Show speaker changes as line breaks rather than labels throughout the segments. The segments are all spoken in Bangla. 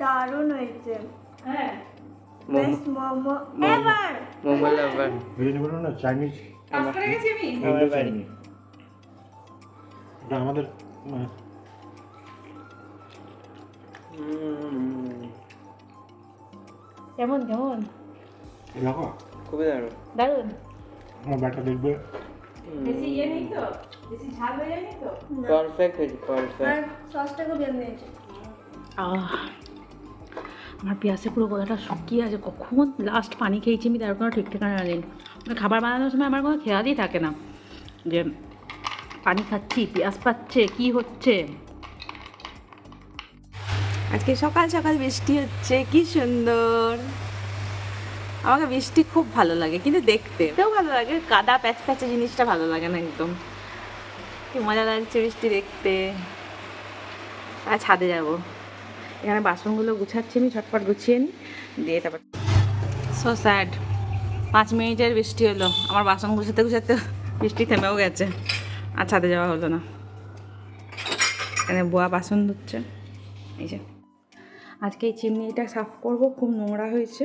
দারুণ হয়েছে।
হ্যাঁ।
Best momo
momo.
Ever
momo lover
biryani বলো না চাইনিজ
কাজ করে গেছি আমি?
এটা আমাদের
কেমন কেমন?
দেখো।
খুবই দারুণ।
দারুণ
আমার ব্যাটা দেখবে।
বেশি ইয়ে নেই তো? বেশি ঝাল হয়ে যায়নি তো?
পারফেক্ট হয়েছে পারফেক্ট
সসটা খুব হয়েছে
আহ, আমার পেঁয়াজে পুরো গলাটা শুকিয়ে আছে কখন লাস্ট পানি খেয়েছি আমি তার কোনো ঠিক ঠিকানা নেই মানে খাবার বানানোর সময় আমার কোনো খেয়ালই থাকে না যে পানি খাচ্ছি পেঁয়াজ পাচ্ছে কি হচ্ছে।
আজকে সকাল সকাল বৃষ্টি হচ্ছে কি সুন্দর। আমাকে বৃষ্টি খুব ভালো লাগে কিন্তু দেখতেও ভালো লাগে কাদা প্যাচ প্যাচে জিনিসটা ভালো লাগে না একদম। কি মজা লাগছে বৃষ্টি দেখতে। আর ছাদে যাব। এখানে বাসনগুলো গুছাচ্ছি আমি, ঝটপট গুছিয়ে নিই দিয়ে তারপর সো স্যাড পাঁচ মিনিটের বৃষ্টি হলো। আমার বাসন গুছাতে গুছাতে বৃষ্টি থেমেও গেছে। আর ছাদে যাওয়া হলো না। এখানে বোয়া বাসন ধুচ্ছে। এই যে। আজকে এই চিমনিটা সাফ করব। খুব নোংরা হয়েছে।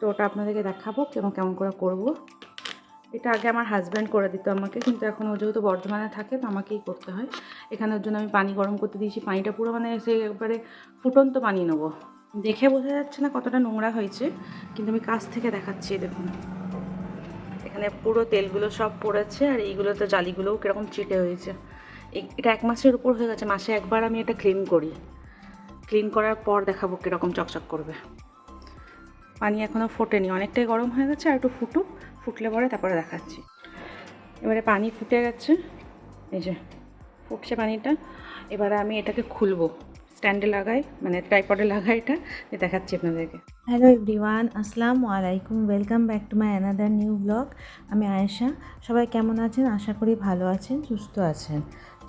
তো ওটা আপনাদেরকে দেখাবো কেমন কেমন করে করব। এটা আগে আমার হাজব্যান্ড করে দিত আমাকে, কিন্তু এখন ও যেহেতু বর্ধমানে থাকে, তো আমাকেই করতে হয়। এখানে ওর জন্য আমি পানি গরম করতে দিয়েছি, পানিটা পুরো মানে সে একবারে ফুটন্ত পানি নেব। দেখে বোঝা যাচ্ছে না কতটা নোংরা হয়েছে, কিন্তু আমি কাছ থেকে দেখাচ্ছি, দেখুন। এখানে পুরো তেলগুলো সব পড়েছে, আর এইগুলোতে জালিগুলোও কীরকম চিটে হয়েছে। এটা এক মাসের উপর হয়ে গেছে, মাসে একবার আমি এটা ক্লিন করি। ক্লিন করার পর দেখাবো কীরকম চকচক করবে। পানি এখনও ফোটেনি, অনেকটাই গরম হয়ে গেছে, আর একটু ফুটুক ফুটলে পরে তারপরে দেখাচ্ছি। এবারে পানি ফুটে গেছে। এই যে ফুটছে পানিটা। এবারে আমি এটাকে খুলবো। স্ট্যান্ডে লাগাই মানে ট্রাইপডে লাগাই এটা। দেখাচ্ছি আপনাদেরকে।
হ্যালো এভরিওয়ান আসসালামু আলাইকুম। Welcome back to my another new vlog আমি আয়েশা। সবাই কেমন আছেন? আশা করি ভালো আছেন, সুস্থ আছেন।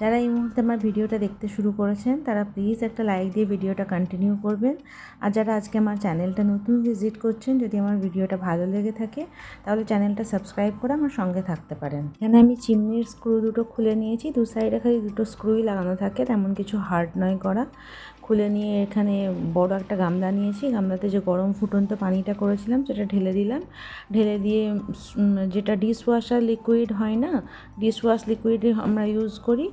যারা এই মুহূর্তে আমার ভিডিওটা দেখতে শুরু করেছেন, তারা প্লিজ একটা লাইক দিয়ে ভিডিওটা কন্টিনিউ করবেন। আর যারা আজকে আমার চ্যানেলটা নতুন ভিজিট করছেন, যদি আমার ভিডিওটা ভালো লেগে থাকে, তাহলে চ্যানেলটা সাবস্ক্রাইব করে আমার সঙ্গে থাকতে পারেন। এখানে আমি চিমনির স্ক্রু দুটো খুলে নিয়েছি, দু সাইডে খালি দুটো স্ক্রুই লাগানো থাকে, তেমন কিছু হার্ড নয় করা। খুলে নিয়ে এখানে বড় একটা গামলা নিয়েছি। গামলাতে যে গরম ফুটন্ত পানিটা করেছিলাম, সেটা ঢেলে দিলাম। ঢেলে দিয়ে যেটা ডিশওয়াশার লিকুইড হয় না ডিশওয়াশ লিকুইড আমরা ইউজ করি।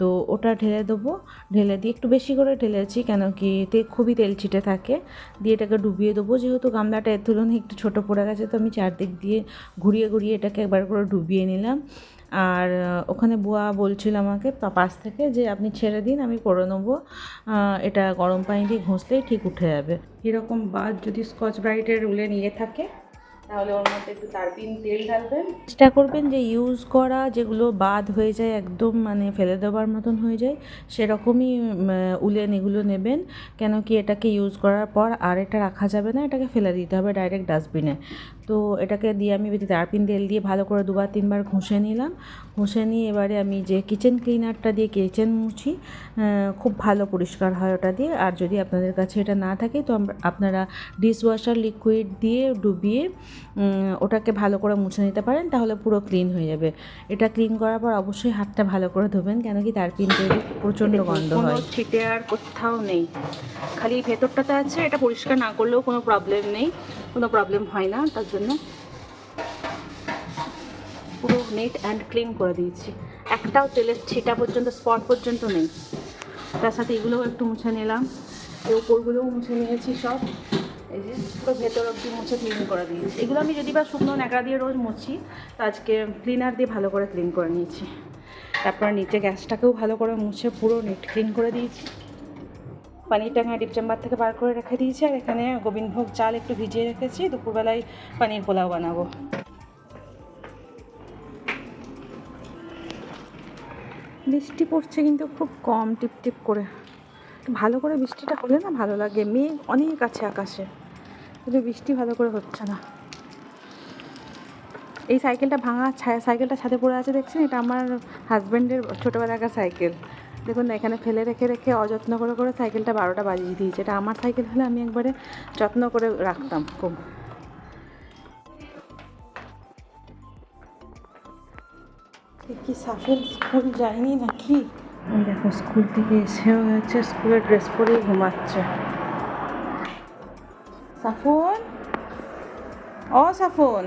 তো ওটা ঢেলে দেবো। ঢেলে দিয়ে একটু বেশি করে ঢেলেছি কেন কি তে খুবই তেল ছিটে থাকে। দিয়ে এটাকে ডুবিয়ে দেবো, যেহেতু গামলাটা এর তুলনায় একটু ছোটো পড়ে গেছে, তো আমি চারদিক দিয়ে ঘুরিয়ে ঘুরিয়ে এটাকে একবার করে ডুবিয়ে নিলাম। আর ওখানে বুয়া বলছিল আমাকে পাশ থেকে যে আপনি ছেড়ে দিন, আমি করে নেব। এটা গরম পানি দিয়ে ঘষলেই ঠিক উঠে যাবে।
এরকম বাদ যদি স্কচ ব্রাইটের রুলে নিয়ে থাকে, তাহলে ওর মধ্যে একটু তারপিন তেল ঢালবেন।
চেষ্টা করবেন যে ইউজ করা, যেগুলো বাদ হয়ে যায়, একদম মানে ফেলে দেওয়ার মতন হয়ে যায়, সেরকমই উলেন এগুলো নেবেন। কেন কি এটাকে ইউজ করার পর আর এটা রাখা যাবে না, এটাকে ফেলে দিতে হবে ডাইরেক্ট ডাস্টবিনে। তো এটাকে দিয়ে আমি তারপিন তেল দিয়ে ভালো করে দুবার তিনবার ঘষে নিলাম। ঘষে নিয়ে এবারে আমি যে কিচেন ক্লিনারটা দিয়ে কিচেন মুছি খুব ভালো পরিষ্কার হয় ওটা দিয়ে। আর যদি আপনাদের কাছে এটা না থাকে তো আপনারা ডিশওয়াশার লিকুইড দিয়ে ডুবিয়ে ওটাকে ভালো করে মুছে নিতে পারেন তাহলে পুরো ক্লিন হয়ে যাবে। এটা ক্লিন করার পর অবশ্যই হাতটা ভালো করে ধোবেন কেন কি তার তেল প্রচণ্ড গন্ধ হয়।
ছিটে আর কোথাও নেই। খালি ভেতরটাতে আছে এটা পরিষ্কার না করলেও কোনো প্রবলেম নেই। কোনো প্রবলেম হয় না, তার জন্য পুরো নেট অ্যান্ড ক্লিন করে দিয়েছি। একটাও তেলের ছিটা পর্যন্ত স্পট পর্যন্ত নেই। তার সাথে এগুলোও একটু মুছে নিলাম। এই উপরগুলোও মুছে নিয়েছি সব। এই যে ভেতর অব্দি মুছে ক্লিন করে দিয়েছি। এগুলো আমি যদি বা শুকনো ন্যাকড়া দিয়ে রোজ মুছি, তো আজকে ক্লিনার দিয়ে ভালো করে ক্লিন করে নিয়েছি। তারপর নিচে গ্যাসটাকেও ভালো করে মুছে পুরো নেট ক্লিন করে দিয়েছি। পানিরটা আমি ডিপচেম্বার থেকে বার করে রেখে দিয়েছি, আর এখানে গোবিন্দভোগ চাল একটু ভিজিয়ে রেখেছি। দুপুরবেলায় পানির পোলাও বানাবো। বৃষ্টি পড়ছে কিন্তু খুব কম, টিপ টিপ করে। ভালো করে বৃষ্টিটা হলে না ভালো লাগে। মেঘ অনেক আছে আকাশে, কিন্তু বৃষ্টি ভালো করে হচ্ছে না। এই সাইকেলটা ভাঙা সাইকেলটা ছাদে পড়ে আছে দেখছেন? এটা আমার হাজব্যান্ডের ছোটোবেলাকার সাইকেল। দেখুন না এখানে ফেলে রেখে রেখে অযত্ন করে করে সাইকেলটা বারোটা বাজিয়ে দিয়েছে। এটা আমার সাইকেল হলে আমি একবারে যত্ন করে রাখতাম খুব। কি সাফের স্কুল যায়নি নাকি? দেখো স্কুল থেকে এসেও গেছে স্কুলের ড্রেস পরেই ঘুমাচ্ছে।
সাফন ও সাফন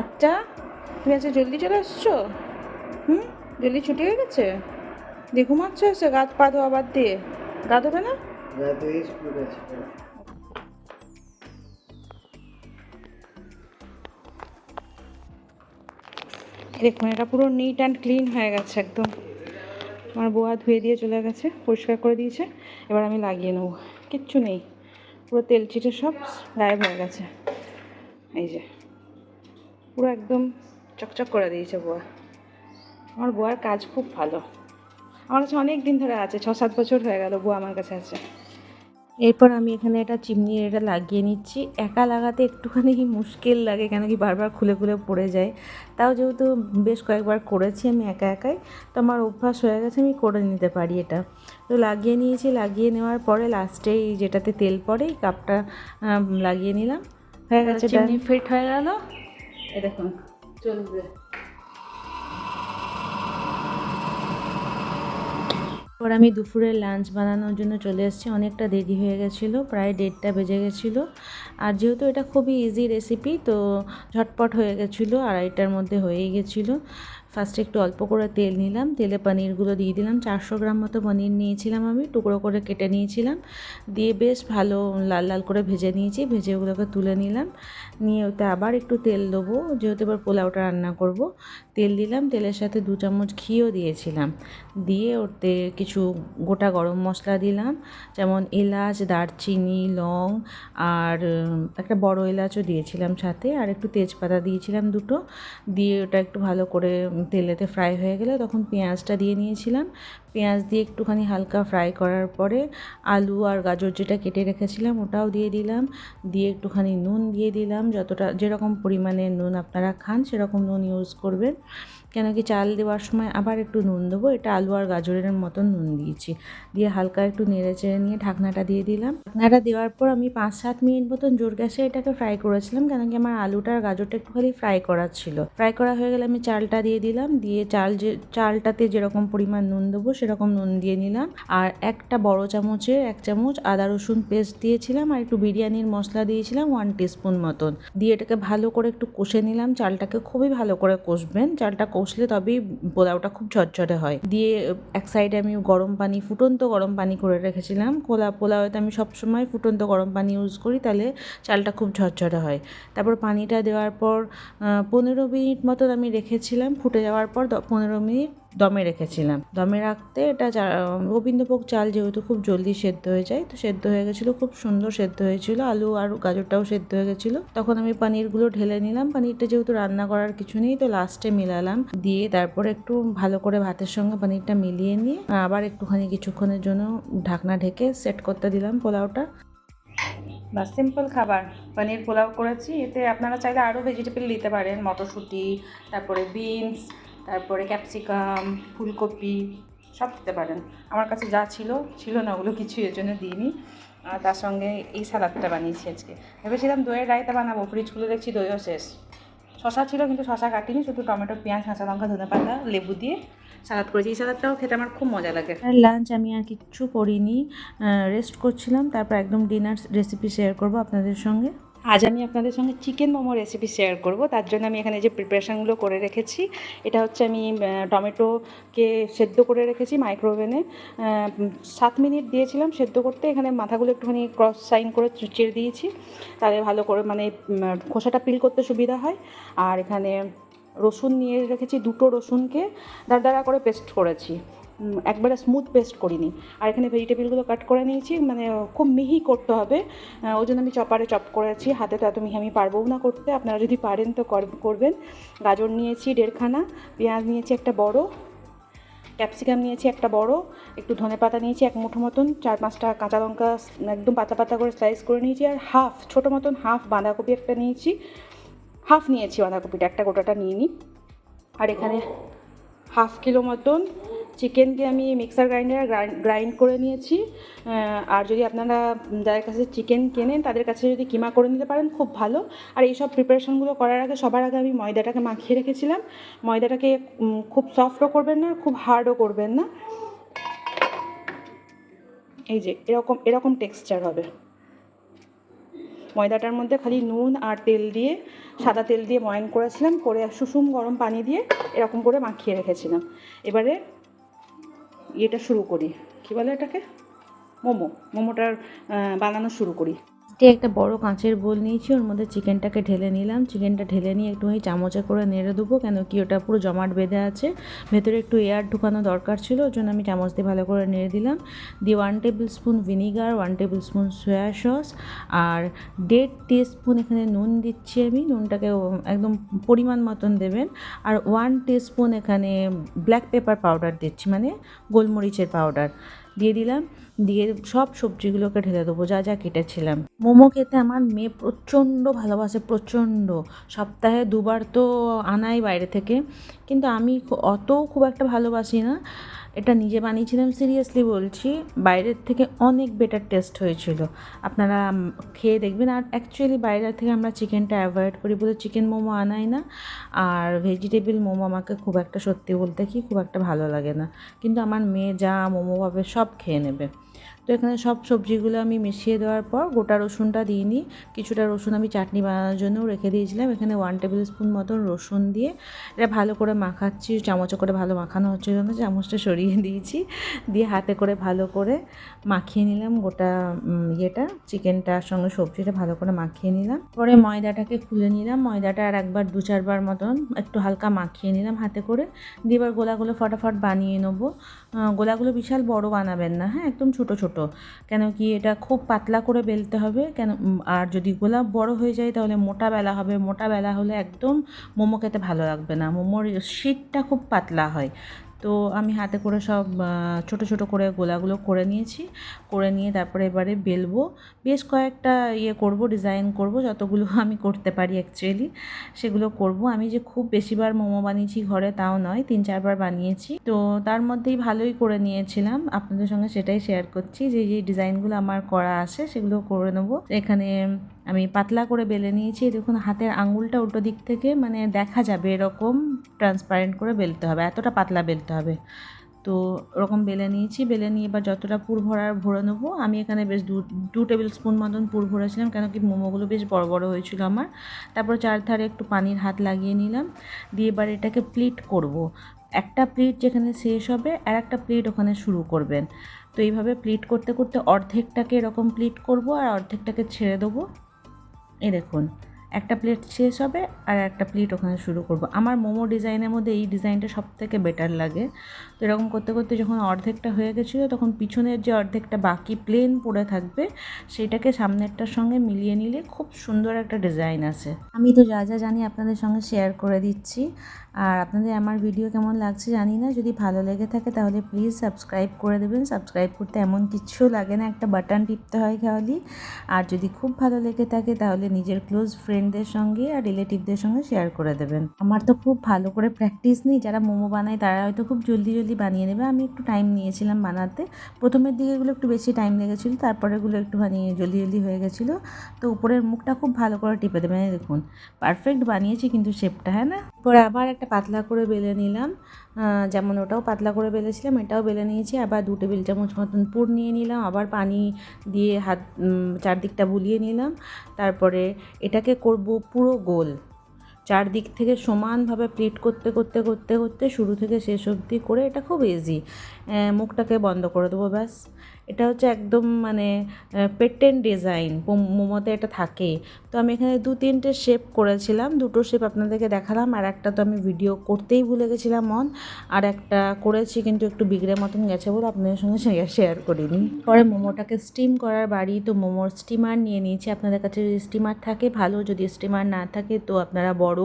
আচ্ছা তুমি আজকে জলদি চলে আসছো হুম? জলদি ছুটি হয়ে গেছে? দিয়ে ঘুমাচ্ছ এসে গাছ পা ধোয়া বাদ দিয়ে। গা ধোবে না? দেখুন এটা পুরো নিট অ্যান্ড ক্লিন হয়ে গেছে একদম। আমার বোয়া ধুয়ে দিয়ে চলে গেছে পরিষ্কার করে দিয়েছে। এবার আমি লাগিয়ে নেব। কিচ্ছু নেই। পুরো তেল চিটে সব গায়েব হয়ে গেছে। এই যে পুরো একদম চকচক করে দিয়েছে বোয়া। আমার বোয়ার কাজ খুব ভালো। আমার কাছে অনেক দিন ধরে আছে ছ সাত বছর হয়ে গেল বুয়া আমার কাছে আছে।
এরপর আমি এখানে এটা চিমনির এটা লাগিয়ে নিচ্ছি। একা লাগাতে একটুখানি মুশকিল লাগে কেন কি বারবার খুলে খুলে পড়ে যায়। তাও যেহেতু বেশ কয়েকবার করেছি আমি একা একাই তো আমার অভ্যাস হয়ে গেছে আমি করে নিতে পারি এটা। তো লাগিয়ে নিয়েছি লাগিয়ে নেওয়ার পরে লাস্টে এই যেটাতে তেল পড়ে কাপটা লাগিয়ে নিলাম। হয়ে গেছে
চিমনি ফিট হয়ে গেল? এই দেখুন চলবে।
এরপর আমি দুপুরের লাঞ্চ বানানোর জন্য চলে এসেছি। অনেকটা দেরি হয়ে গেছিল, প্রায় দেড়টা বেজে গেছিল। আর যেহেতু এটা খুবই ইজি রেসিপি তো ঝটপট হয়ে গেছিল, আড়াইটার মধ্যে হয়েই গেছিল। ফার্স্টে একটু অল্প করে তেল নিলাম, তেলে পনিরগুলো দিয়ে দিলাম। চারশো গ্রাম মতো পনির নিয়েছিলাম আমি, টুকরো করে কেটে নিয়েছিলাম। দিয়ে বেশ ভালো লাল লাল করে ভেজে নিয়েছি, ভেজে ওগুলোকে তুলে নিলাম। নিয়ে ওতে আবার একটু তেল দেবো, যেহেতু এবার পোলাওটা রান্না করব। তেল দিলাম, তেলের সাথে দু চামচ ঘিও দিয়েছিলাম। দিয়ে ওতে কিছু গোটা গরম মশলা দিলাম, যেমন এলাচ, দারচিনি, লং আর একটা বড় এলাচও দিয়েছিলাম সাথে আর একটু তেজপাতা দিয়েছিলাম দুটো। দিয়ে ওটা একটু ভালো করে তেলেতে ফ্রাই হয়ে গেলে তখন পেঁয়াজটা দিয়ে নিয়েছিলাম। পেঁয়াজ দিয়ে একটুখানি হালকা ফ্রাই করার পরে আলু আর গাজর যেটা কেটে রেখেছিলাম ওটাও দিয়ে দিলাম। দিয়ে একটুখানি নুন দিয়ে দিলাম। যতটা যেরকম পরিমাণে নুন আপনারা খান, সেরকম নুন ইউজ করবেন। কেন কি চাল দেওয়ার সময় আবার একটু নুন দেবো? এটা আলু আর গাজরের মতন নুন দিয়েছি। দিয়ে হালকা একটু নেড়ে চেড়ে নিয়ে ঢাকনাটা দিয়ে দিলাম। ঢাকনাটা দেওয়ার পর আমি পাঁচ সাত মিনিট মতন জোর গ্যাসে এটাকে ফ্রাই করেছিলাম, কেন কি আমার আলুটা আর গাজরটা একটু খালি ফ্রাই করার ছিল। ফ্রাই করা হয়ে গেলে আমি চালটা দিয়ে দিলাম, দিয়ে চাল যে, চালটাতে যেরকম পরিমাণ নুন দেবো সেরকম নুন দিয়ে নিলাম। আর একটা বড় চামচের এক চামচ আদা রসুন পেস্ট দিয়েছিলাম আর একটু বিরিয়ানির মশলা দিয়েছিলাম ওয়ান টিস্পুন মতন। দিয়ে এটাকে ভালো করে একটু কষে নিলাম, চালটাকে খুবই ভালো করে কষবেন, চালটা কষলে তবেই পোলাওটা খুব ঝরঝরে হয়। দিয়ে এক সাইডে আমি গরম পানি, ফুটন্ত গরম পানি করে রেখেছিলাম। কোলা পোলাওতে আমি সবসময় ফুটন্ত গরম পানি ইউজ করি, তাহলে চালটা খুব ঝরঝরে হয়। তারপর পানিটা দেওয়ার পর পনেরো মিনিট মতন আমি রেখেছিলাম। ফুটে যাওয়ার পর পনেরো মিনিট দমে রেখেছিলাম। দমে রাখতে এটা গোবিন্দভোগ চাল যেহেতু খুব জলদি সেদ্ধ হয়ে যায়, তো সেদ্ধ হয়ে গেছিল, খুব সুন্দর সেদ্ধ হয়েছিল। আলু আর গাজরটাও সেদ্ধ হয়ে গেছিল। তখন আমি পনিরগুলো ঢেলে নিলাম। পনিরটা যেহেতু রান্না করার কিছু নেই, তো লাস্টে মিলালাম। দিয়ে তারপরে একটু ভালো করে ভাতের সঙ্গে পনিরটা মিলিয়ে নিয়ে আবার একটুখানি কিছুক্ষণের জন্য ঢাকনা ঢেকে সেট করতে দিলাম পোলাওটা।
বা সিম্পল খাবার। পনির পোলাও করেছি। এতে আপনারা চাইলে আরও ভেজিটেবল নিতে পারেন। মটরশুঁটি, তারপরে বিনস তারপরে ক্যাপসিকাম, ফুলকপি, সব দিতে পারেন। আমার কাছে যা ছিল ছিল না, ওগুলো কিছু এর জন্য দিইনি। আর তার সঙ্গে এই সালাদটা বানিয়েছি আজকে। ভেবেছিলাম দইয়ের রায়তা বানাবো ফ্রিজ খুলে দেখছি দইও শেষ। শশা ছিল কিন্তু শশা কাটিনি, শুধু টমেটো, পেঁয়াজ, কাঁচা লঙ্কা, ধনে পাতা, লেবু দিয়ে সালাদ করেছি। এই সালাদটাও খেতে আমার খুব মজা লাগে।
আর লাঞ্চ আমি আর কিচ্ছু করিনি রেস্ট করছিলাম, তারপর একদম ডিনার রেসিপি শেয়ার করব আপনাদের সঙ্গে।
আজ আমি আপনাদের সঙ্গে চিকেন মোমো রেসিপি শেয়ার করব। তার জন্য আমি এখানে যে প্রিপারেশানগুলো করে রেখেছি, এটা হচ্ছে আমি টমেটোকে সেদ্ধ করে রেখেছি মাইক্রোওভেনে সাত মিনিট দিয়েছিলাম সেদ্ধ করতে, এখানে মাথাগুলো একটুখানি ক্রস সাইন করে চিড়ে দিয়েছি। তাহলে ভালো করে মানে খোসাটা পিল করতে সুবিধা হয়। আর এখানে রসুন নিয়ে রেখেছি, দুটো রসুনকে দাঁড়া করে পেস্ট করেছি। একবারে স্মুথ পেস্ট করিনি। আর এখানে ভেজিটেবিলগুলো কাট করে নিয়েছি মানে খুব মিহি করতে হবে। ওই জন্য আমি চপারে চপ করেছি হাতে তো এত মিহি আমি পারবও না করতে। আপনারা যদি পারেন তো কর- করবেন। গাজর নিয়েছি দেড়খানা পেঁয়াজ নিয়েছি একটা বড় ক্যাপসিকাম নিয়েছি একটা বড় একটু ধনে পাতা নিয়েছি এক মুঠো মতন চার পাঁচটা কাঁচা লঙ্কা একদম পাতা পাতা করে স্লাইস করে নিয়েছি আর হাফ ছোটো মতন হাফ বাঁধাকপি একটা নিয়েছি। হাফ নিয়েছি বাঁধাকপিটা একটা গোটাটা নিয়ে নিই। আর এখানে হাফ কিলো মতন চিকেনকে আমি মিক্সার গ্রাইন্ডারে গ্রাইন্ড করে নিয়েছি। আর যদি আপনারা যাদের কাছে চিকেন কেনেন, তাদের কাছে যদি কিমা করে নিতে পারেন, খুব ভালো। আর এই সব প্রিপারেশনগুলো করার আগে সবার আগে আমি ময়দাটাকে মাখিয়ে রেখেছিলাম। ময়দাটাকে খুব সফটও করবেন না, খুব হার্ডও করবেন না। এই যে, এরকম এরকম টেক্সচার হবে। ময়দাটার মধ্যে খালি নুন আর তেল দিয়ে, সাদা তেল দিয়ে ময়ন করেছিলাম, করে সুষুম গরম পানি দিয়ে এরকম করে মাখিয়ে রেখেছিলাম। এবারে ইয়েটা শুরু করি। কী বলে এটাকে? মোমো। মোমোটার বানানো শুরু করি।
আজকে একটা বড় কাঁচের বোল নিয়েছি, ওর মধ্যে চিকেনটাকে ঢেলে নিলাম। চিকেনটা ঢেলে নিয়ে একটুখানি চামচে করে নেড়ে দেবো, কেন কি ওটা পুরো জমাট বেঁধে আছে। ভেতরে একটু এয়ার ঢুকানো দরকার ছিল, ওর জন্য আমি চামচ দিয়ে ভালো করে নেড়ে দিলাম। দিয়ে one tablespoon vinegar one tablespoon soya sauce আর দেড় টি স্পুন এখানে নুন দিচ্ছি আমি, নুনটাকে একদম পরিমাণ মতন দেবেন। আর ওয়ান টি স্পুন এখানে ব্ল্যাক পেপার পাউডার দিচ্ছি মানে গোলমরিচের পাউডার দিয়ে দিলাম। দিয়ে সব সবজিগুলোকে ঢেলে দেবো, যা যা কেটেছিলাম। মোমো খেতে আমার মেয়ে প্রচণ্ড ভালোবাসে, প্রচণ্ড। সপ্তাহে দুবার তো আনাই বাইরে থেকে। কিন্তু আমি অত খুব একটা ভালোবাসি না। এটা নিজে বানিয়েছিলাম সিরিয়াসলি বলছি, বাইরের থেকে অনেক বেটার টেস্ট হয়েছিল। আপনারা খেয়ে দেখবেন, আর অ্যাকচুয়ালি বাইরের থেকে আমরা চিকেনটা অ্যাভয়েড করি বলে চিকেন মোমো আনাই না। আর ভেজিটেবল মোমো আমাকে খুব একটা সত্যি বলতে কি, খুব একটা ভালো লাগে না। কিন্তু আমার মেয়ে যা মোমো পাবে সব খেয়ে নেবে। তো এখানে সব সবজিগুলো আমি মিশিয়ে দেওয়ার পর গোটা রসুনটা দিইনি কিছুটা রসুন আমি চাটনি বানানোর জন্য রেখে দিয়েছিলাম। এখানে ওয়ান টেবিল স্পুন মতন রসুন দিয়ে এটা ভালো করে মাখাচ্ছি। চামচে করে ভালো মাখানো হচ্ছিল না চামচটা সরিয়ে দিয়েছি। দিয়ে হাতে করে ভালো করে মাখিয়ে নিলাম গোটা ইয়েটা চিকেনটার সঙ্গে সবজিটা ভালো করে মাখিয়ে নিলাম। পরে ময়দাটাকে খুলে নিলাম। ময়দাটা আর একবার দু চারবার মতন একটু হালকা মাখিয়ে নিলাম হাতে করে। দিয়ে এবার গোলাগুলো ফটাফট বানিয়ে নেব। গোলাগুলো বিশাল বড় বানাবেন না হ্যাঁ? একদম ছোট ছোট। কেন কি এটা খুব পাতলা করে বেলতে হবে। কেন আর যদি গোলাপ বড় হয়ে যায় তাহলে মোটা বেলা হবে। মোটা বেলা হলে একদম মোমো খেতে ভালো লাগবে না। মোমোর শীতটা খুব পাতলা হয়। তো আমি হাতে করে সব ছোট ছোট করে গোলাগুলো করে নিয়েছি। করে নিয়ে তারপরে এবারে বেলবো। বেশ কয়েকটা ইয়ে করব ডিজাইন করব, যতগুলো আমি করতে পারি অ্যাকচুয়ালি সেগুলো করব। আমি যে খুব বেশিবার মোমো বানিয়েছি ঘরে তাও নয়, তিন চারবার বানিয়েছি। তো তার মধ্যেই ভালোই করে নিয়েছিলাম। আপনাদের সঙ্গে সেটাই শেয়ার করছি যে যে ডিজাইনগুলো আমার করা আছে সেগুলো করে নেব। এখানে আমি পাতলা করে বেলে নিয়েছি। দেখুন, হাতের আঙুলটা উল্টো দিক থেকে মানে দেখা যাবে এরকম ট্রান্সপারেন্ট করে বেলতে হবে, এতটা পাতলা বেলতে হবে। তো ওরকম বেলে নিয়েছি, বেলে নিয়ে এবার যতটা পুর ভরার ভরে নেব, আমি এখানে বেশ দু দু টেবিল স্পুন মতন পুর ভরেছিলাম, কেন কি মোমোগুলো বেশ বড় বড় হয়েছিল আমার। তারপর চারধারে একটু পানির হাত লাগিয়ে নিলাম, দিয়ে এবার এটাকে প্লিট করব। একটা প্লিট যেখানে শেষ হবে, আর একটা প্লিট ওখানে শুরু করবেন। তো এইভাবে প্লিট করতে করতে অর্ধেকটাকে এরকম প্লিট করব, আর অর্ধেকটাকে ছেড়ে দেবো। এই দেখুন একটা প্লেট শেষ হবে আর একটা প্লেট ওখানে শুরু করব। আমার মোমো ডিজাইনের মধ্যে এই ডিজাইনটা সব থেকে বেটার লাগে। তো এরকম করতে করতে যখন অর্ধেকটা হয়ে গেছিল, তখন পিছনের যে অর্ধেকটা বাকি প্লেন পড়ে থাকবে, সেটাকে সামনেরটার সঙ্গে মিলিয়ে নিলে খুব সুন্দর একটা ডিজাইন আছে। আমি তো যা যা জানি আপনাদের সঙ্গে শেয়ার করে দিচ্ছি। আর আপনাদের আমার ভিডিও কেমন লাগছে জানি না। যদি ভালো লেগে থাকে তাহলে প্লিজ সাবস্ক্রাইব করে দেবেন। সাবস্ক্রাইব করতে এমন কিচ্ছু লাগে না, একটা বাটন টিপতে হয় খালি। আর যদি খুব ভালো লেগে থাকে তাহলে নিজের ক্লোজ ফ্রেন্ডদের সঙ্গে আর রিলেটিভদের সঙ্গে শেয়ার করে দেবেন। আমার তো খুব ভালো করে প্র্যাকটিস নেই, যারা মোমো বানায় তারা হয়তো খুব জলদি জলদি বানিয়ে নেবে। আমি একটু টাইম নিয়েছিলাম বানাতে। প্রথমের দিকে এগুলো একটু বেশি টাইম লেগেছিলো তারপরে এগুলো বানিয়ে জলদি জলদি হয়ে গেছিল। তো উপরের মুখটা খুব ভালো করে টিপে দেবেন দেখুন। পারফেক্ট বানিয়েছি কিন্তু শেপটা হ্যাঁ না? পরে আবার একটা পাতলা করে বেলে নিলাম। যেমন ওটাও পাতলা করে বেলেছিলাম, এটাও বেলে নিয়েছি। আবার দু টেবিল চামচ মতন পুর নিয়ে নিলাম। আবার পানি দিয়ে হাত চারদিকটা বুলিয়ে নিলাম। তারপরে এটাকে করব পুরো গোল। চারদিক থেকে সমানভাবে প্লিট করতে করতে করতে করতে শুরু থেকে শেষ অবধি করে এটা খুব ইজি মুখটাকে বন্ধ করে দেবো ব্যাস। এটা হচ্ছে একদম মানে পেটেন্ট ডিজাইন। মোমোতে এটা থাকে। আমি এখানে দু তিনটে শেপ করেছিলাম। দুটো শেপ আপনাদেরকে দেখালাম, আর একটা তো আমি ভিডিও করতেই ভুলে গেছিলাম মন, আর একটা করেছি কিন্তু একটু বিগড়ে মতন গেছে বলে আপনাদের সঙ্গে শেয়ার করিনি। পরে মোমোটাকে স্টিম করার বাড়ি তো মোমোর স্টিমার নিয়ে নিয়েছি। আপনাদের কাছে যদি স্টিমার থাকে, ভালো। যদি স্টিমার না থাকে, তো আপনারা বড়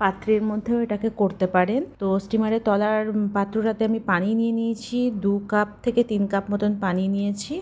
পাত্রের মধ্যেও এটাকে করতে পারেন। তো স্টিমারের তলার পাত্রটাতে আমি পানি নিয়ে নিয়েছি, দু কাপ থেকে তিন কাপ মতন পানি নিয়েছি।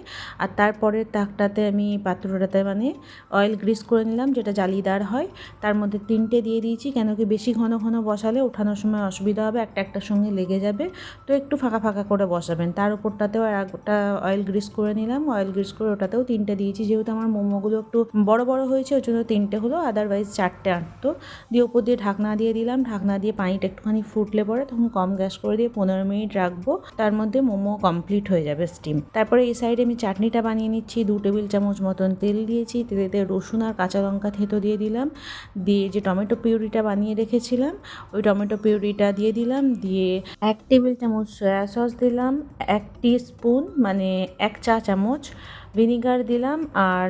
আর তারপরের তাকটাতে আমি পাত্রটাতে মানে অয়েল গ্রিস করে নিলাম। নিলাম যেটা জালিদার হয়। তার মধ্যে তিনটে দিয়ে দিয়েছি, কেন কি বেশি ঘন ঘন বসালে ওঠানোর সময় অসুবিধা হবে, একটা একটার সঙ্গে লেগে যাবে। তো একটু ফাঁকা ফাঁকা করে বসাবেন। তার উপরটাতেও আর একটা অয়েল গ্রিস করে নিলাম। অয়েল গ্রিস করে ওটাতেও তিনটে দিয়েছি, যেহেতু আমার মোমোগুলো একটু বড় বড় হয়েছে, ওই জন্য তিনটে হলো আদারওয়াইজ চারটে আটতো দিয়ে ওপর দিয়ে ঢাকনা দিয়ে দিলাম, ঢাকনা দিয়ে পানিটা একটুখানি ফুটলে পরে তখন কম গ্যাস করে দিয়ে পনেরো মিনিট রাখব। তার মধ্যে মোমো কমপ্লিট হয়ে যাবে স্টিম তারপরে এই সাইডে আমি চাটনিটা বানিয়ে নিচ্ছি, দু টেবিল চামচ মতন তেল দিয়েছি, তেলেতে রসুন আর কাঁচা লঙ্কা থেতো দিয়ে দিলাম। দিয়ে যে টমেটো পিউরিটা বানিয়ে রেখেছিলাম, ওই টমেটো পিউরিটা দিয়ে দিলাম। দিয়ে এক টেবিল চামচ সয়া সস দিলাম, এক স্পুন মানে এক চা চামচ ভিনিগার দিলাম আর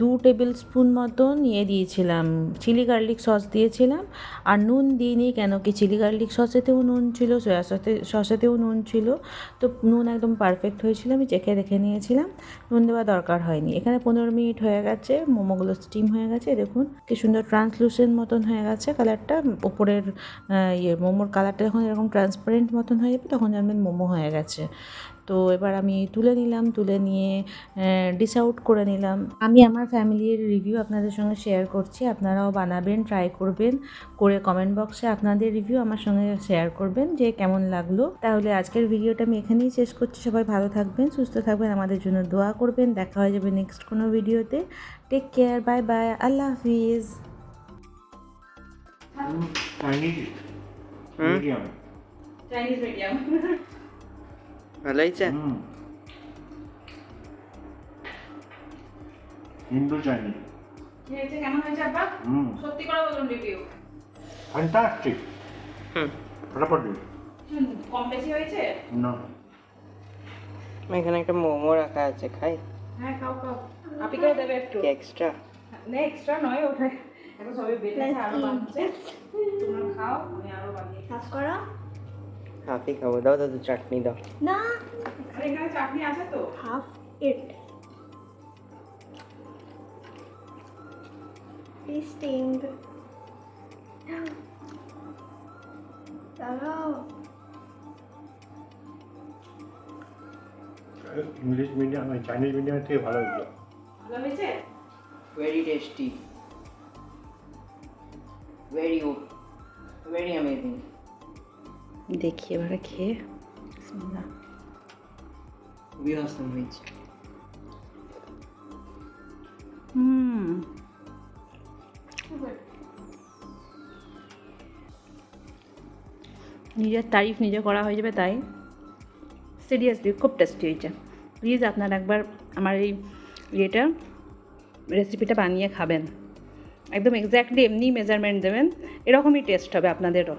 দু টেবিল স্পুন মতন ইয়ে দিয়েছিলাম, চিলি গার্লিক সস দিয়েছিলাম। আর নুন দিইনি কেন কি চিলি গার্লিক সসেতেও নুন ছিল, সয়া সসে, সসেতেও নুন ছিল। তো নুন একদম পারফেক্ট হয়েছিল, আমি চেখে রেখে নিয়েছিলাম। নুন দেওয়া দরকার হয়নি। এখানে পনেরো মিনিট হয়ে গেছে, মোমোগুলো স্টিম হয়ে গেছে দেখুন কি সুন্দর ট্রান্সলুসেন্ট মতন হয়ে গেছে কালারটা ওপরের ইয়ে মোমোর কালারটা যখন এরকম ট্রান্সপারেন্ট মতন হয়ে যাবে, তখন জানবেন মোমো হয়ে গেছে। তো এবার আমি তুলে নিলাম তুলে নিয়ে ডিস আউট করে নিলাম। আমি আমার ফ্যামিলির রিভিউ আপনাদের সঙ্গে শেয়ার করছি আপনারাও বানাবেন ট্রাই করবেন করে কমেন্ট বক্সে আপনাদের রিভিউ আমার সঙ্গে শেয়ার করবেন যে কেমন লাগল। তাহলে আজকের ভিডিওটা আমি এখানেই শেষ করছি সবাই ভালো থাকবেন সুস্থ থাকবেন আমাদের জন্য দোয়া করবেন দেখা হয়ে যাবে নেক্সট কোনো ভিডিওতে টেক কেয়ার বাই বাই আল্লাহ হাফিজ।
হুম?
মিডিয়াম
চাইনিজ মিডিয়াম
ভালো হয়েছে
হুম ইন্দো চাইনিজ
কেমন হয়েছে আব্বা সত্যি করে বলুন রিভিউ
ফ্যান্টাস্টিক
হুম
ফটাফট
কম বেশি হয়েছে
না
এখানে একটা মোমো রাখা আছে খাই
হ্যাঁ খাও খাও আপিকেও দেবে একটু
এক্সট্রা
না এক্সট্রা নয় ওটা এখন সবই বেটেছে আরও বানছে তোমরা খাও আমি আরও বানিয়ে
কাজ করো
হাফি খাব দাও দাদু চাটনি দাও
না
আর এখানে চাটনি আছে তো
হাফ ইট টেস্টিং দাঁড়াও
ইংলিশ মিডিয়াম চাইনিজ মিডিয়ামের থেকে ভালো হয়েছে
ভালো হয়েছে?
Very tasty very good very amazing
দেখি এবারে খেয়ে।
খুবই অসম হয়েছে
হুম। নিজের তারিফ নিজে করা হয়ে যাবে তাই। সিরিয়াসলি খুব টেস্টি হয়েছে। প্লিজ আপনারা একবার আমার এই ইয়েটা রেসিপিটা বানিয়ে খাবেন। একদম এক্স্যাক্টলি এমনি মেজারমেন্ট দেবেন। এরকমই টেস্ট হবে আপনাদেরও।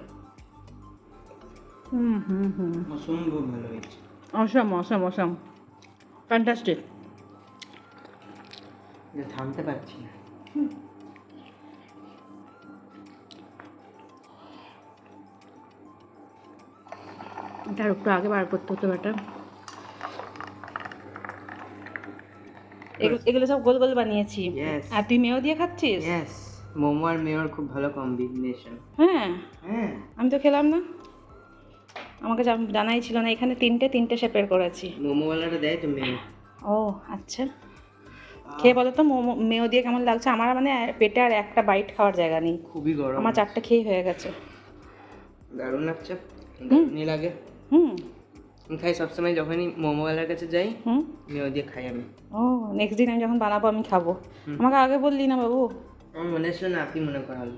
হুম হুম হুম।
অসম্ভব ভালো হয়েছে।
অসম অসম অসম। ফ্যান্টাস্টিক
থামতে পারছি না।
একটু আগে বার করতে হতো ব্যাটা। এগুলো সব গোল গোল বানিয়েছি। আর তুই মেয়েও দিয়ে খাচ্ছিস?
মোমো আর মেয়োর খুব ভালো কম্বিনেশন
হ্যাঁ।
হ্যাঁ।
আমি তো খেলাম না। আমাকে জান- জানাই ছিল না এখানে তিনটে তিনটে শেপের করেছি।
মোমোওয়ালাটা দেয় তো মেয়ে।
ও আচ্ছা। খেয়ে বলো তো মোমো মেয়েও দিয়ে কেমন লাগছে? আমার মানে পেটে আর একটা বাইট খাওয়ার জায়গা নেই।
খুবই গরম।
আমার চারটে খেয়ে হয়ে গেছে।
দারুণ লাগছে। দারুণই লাগে?
হুম।
খাই সবসময় যখনই মোমোওয়ালার কাছে যাই
হুম।
মেয়ে দিয়ে খাই আমি।
ও নেক্সট দিন আমি যখন বানাবো আমি খাব। আমাকে আগে বললি না বাবু।
আমার মনে ছিল না আপনি মনে করালো